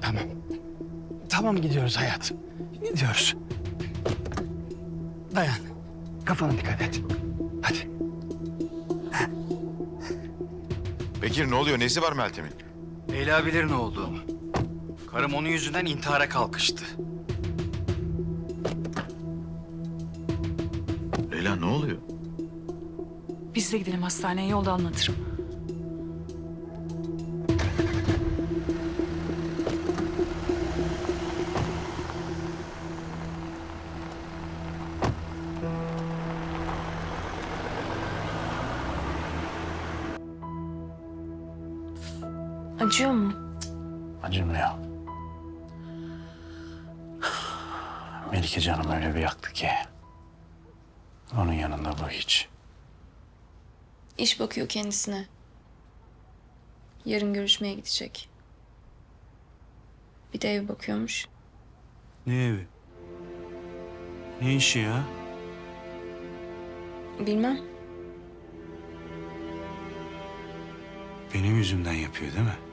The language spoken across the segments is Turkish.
Tamam. Tamam gidiyoruz hayatım. Gidiyoruz. Dayan. Kafana dikkat et. Hadi. Bekir ne oluyor? Nesi var Meltem'in? Leyla bilir ne olduğunu. Karım onun yüzünden intihara kalkıştı. Leyla ne oluyor? Biz de gidelim hastaneye yolda anlatırım. Acıyor mu? Acımıyor. Melike canım öyle bir yaktı ki. Onun yanında bu hiç. İş bakıyor kendisine. Yarın görüşmeye gidecek. Bir de ev bakıyormuş. Ne evi? Ne işi ya? Bilmem. Benim yüzümden yapıyor değil mi?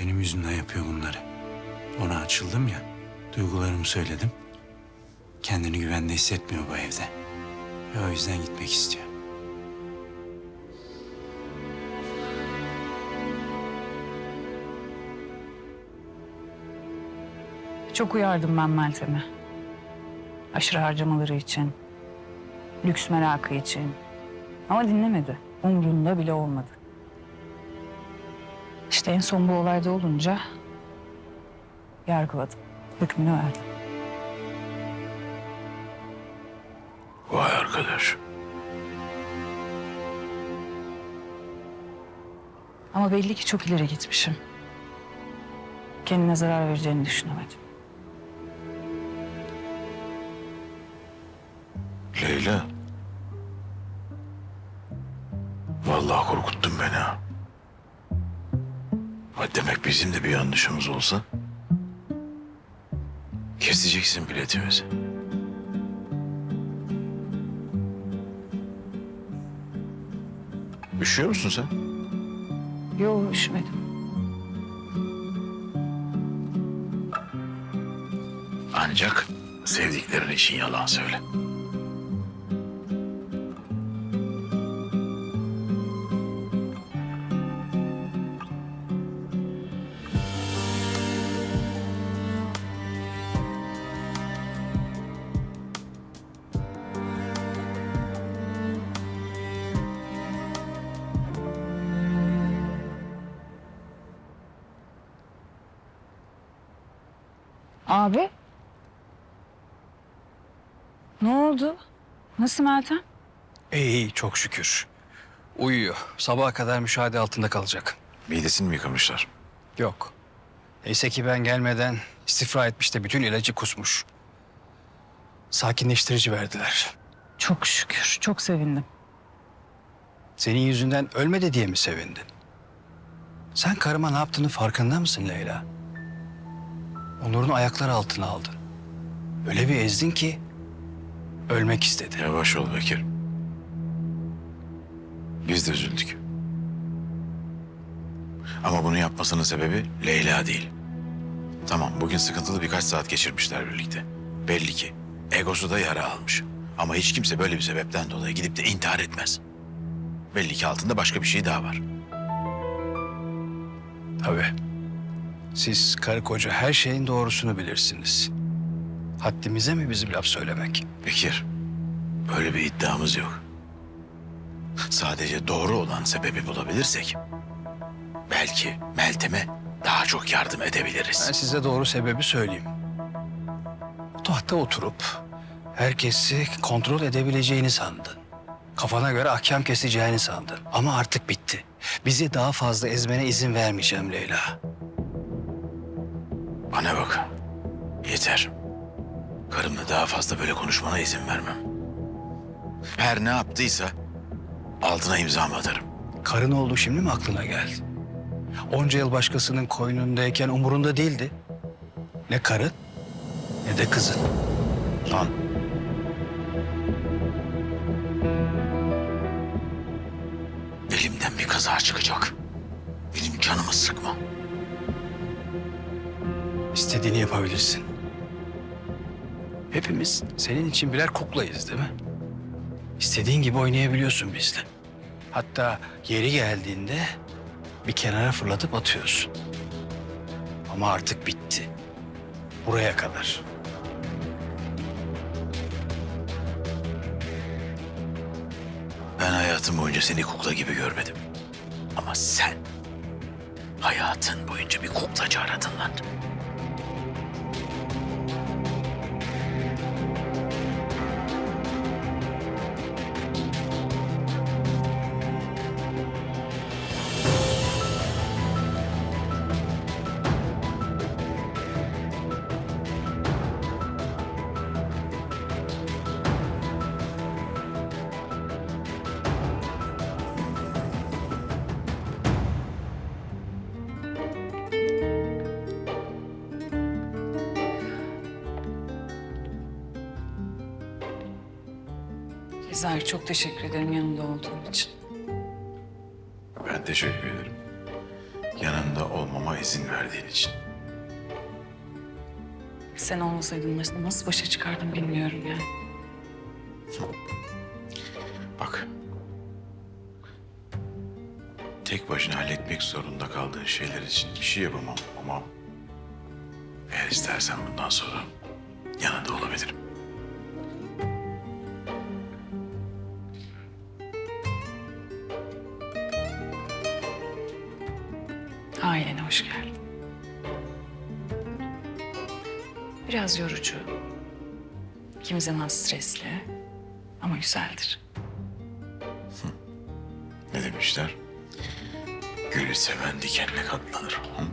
Benim yüzümden yapıyor bunları. Ona açıldım ya. Duygularımı söyledim. Kendini güvende hissetmiyor bu evde. Ve o yüzden gitmek istiyor. Çok uyardım ben Meltem'e. Aşırı harcamaları için, lüks merakı için. Ama dinlemedi. Umrunda bile olmadı. İşte en son bu olayda olunca yargıladım. Hükmünü verdim. Vay arkadaş. Ama belli ki çok ileri gitmişim. Kendine zarar vereceğini düşünemedim. Leyla. Vallahi korkuttun demek bizim de bir yanlışımız olsa... ...keseceksin biletimizi. Üşüyor musun sen? Yok üşümedim. Ancak sevdiklerin için yalan söyle. Abi. Ne oldu? Nasıl Meltem? İyi iyi çok şükür. Uyuyor. Sabaha kadar müşahede altında kalacak. Midesini mi yıkamışlar? Yok. Neyse ki ben gelmeden istifra etmiş de bütün ilacı kusmuş. Sakinleştirici verdiler. Çok şükür. Çok sevindim. Senin yüzünden ölmedi diye mi sevindin? Sen karıma ne yaptığını farkında mısın Leyla? Onur'un ayakları altına aldın. Öyle bir ezdin ki ölmek istedi. Yavaş ol Bekir. Biz de üzüldük. Ama bunu yapmasının sebebi Leyla değil. Tamam bugün sıkıntılı birkaç saat geçirmişler birlikte. Belli ki egosu da yara almış. Ama hiç kimse böyle bir sebepten dolayı gidip de intihar etmez. Belli ki altında başka bir şey daha var. Tabii. Siz karı koca her şeyin doğrusunu bilirsiniz. Haddimize mi bizim laf söylemek? Bekir, böyle bir iddiamız yok. Sadece doğru olan sebebi bulabilirsek... ...belki Meltem'e daha çok yardım edebiliriz. Ben size doğru sebebi söyleyeyim. Tahta oturup herkesi kontrol edebileceğini sandın. Kafana göre ahkam keseceğini sandın. Ama artık bitti. Bizi daha fazla ezmene izin vermeyeceğim Leyla. Bana bak. Yeter. Karımla daha fazla böyle konuşmana izin vermem. Her ne yaptıysa altına imzamı atarım. Karın oldu şimdi mi aklına geldi? Onca yıl başkasının koynundayken umurunda değildi. Ne karın ne de kızın. Lan. Elimden bir kaza çıkacak. Benim canımı sıkma. İstediğini yapabilirsin. Hepimiz senin için birer kuklayız değil mi? İstediğin gibi oynayabiliyorsun bizle. Hatta yeri geldiğinde bir kenara fırlatıp atıyorsun. Ama artık bitti. Buraya kadar. Ben hayatım boyunca seni kukla gibi görmedim. Ama sen hayatın boyunca bir kuklacı aradın lan. Cezayir çok teşekkür ederim yanımda olduğun için. Ben teşekkür ederim. Yanında olmama izin verdiğin için. Sen olmasaydın nasıl, nasıl başa çıkardım bilmiyorum yani. Bak. Tek başına halletmek zorunda kaldığın şeyler için bir şey yapamam ama... Eğer istersen bundan sonra yanında olabilirim. Ailene hoş geldin. Biraz yorucu. Kimi zaman stresli ama güzeldir. Ne demişler? Gülü seven dikenle katlanır. Hı?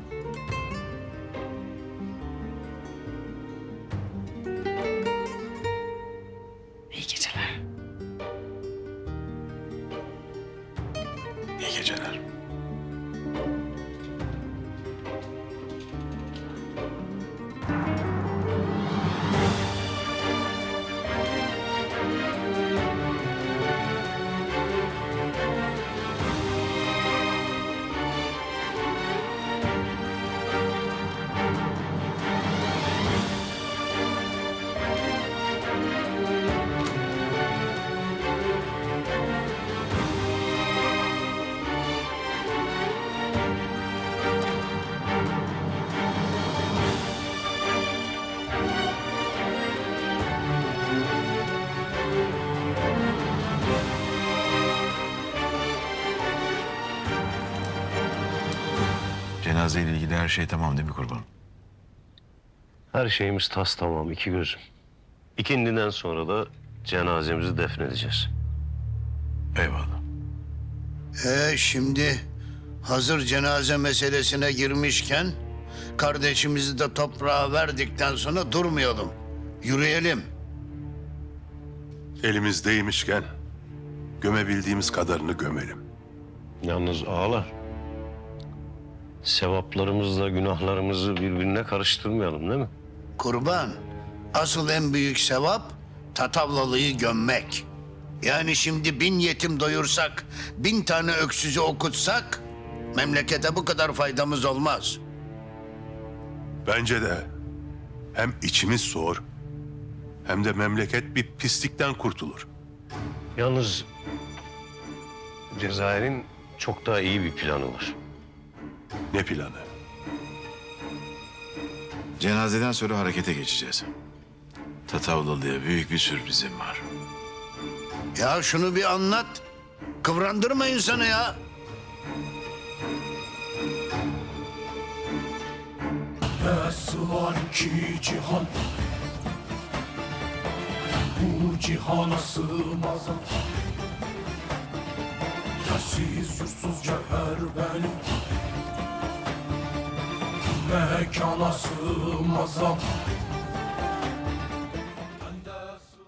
Cenazeyle ilgili her şey tamam değil mi kurbanım? Her şeyimiz tas tamam iki gözüm. İkindiden sonra da cenazemizi defnedeceğiz. Eyvallah. Ee, şimdi hazır cenaze meselesine girmişken kardeşimizi de toprağa verdikten sonra durmayalım. Yürüyelim. Elimizdeymişken gömebildiğimiz kadarını gömelim. Yalnız ağalar. Sevaplarımızla günahlarımızı birbirine karıştırmayalım değil mi? Kurban. Asıl en büyük sevap Tatavlalıyı gömmek. Yani şimdi bin yetim doyursak, bin tane öksüzü okutsak memlekete bu kadar faydamız olmaz. Bence de hem içimiz soğur hem de memleket bir pislikten kurtulur. Yalnız Cezayir'in çok daha iyi bir planı var. Ne planı? Cenazeden sonra harekete geçeceğiz. Tatavlalı'ya büyük bir sürprizim var. Ya şunu bir anlat. Kıvrandırma insanı ya. Nasıl var ki cihan Bu cihana sığmaz Yersiz yursuz cevher benim Mekana sığmaz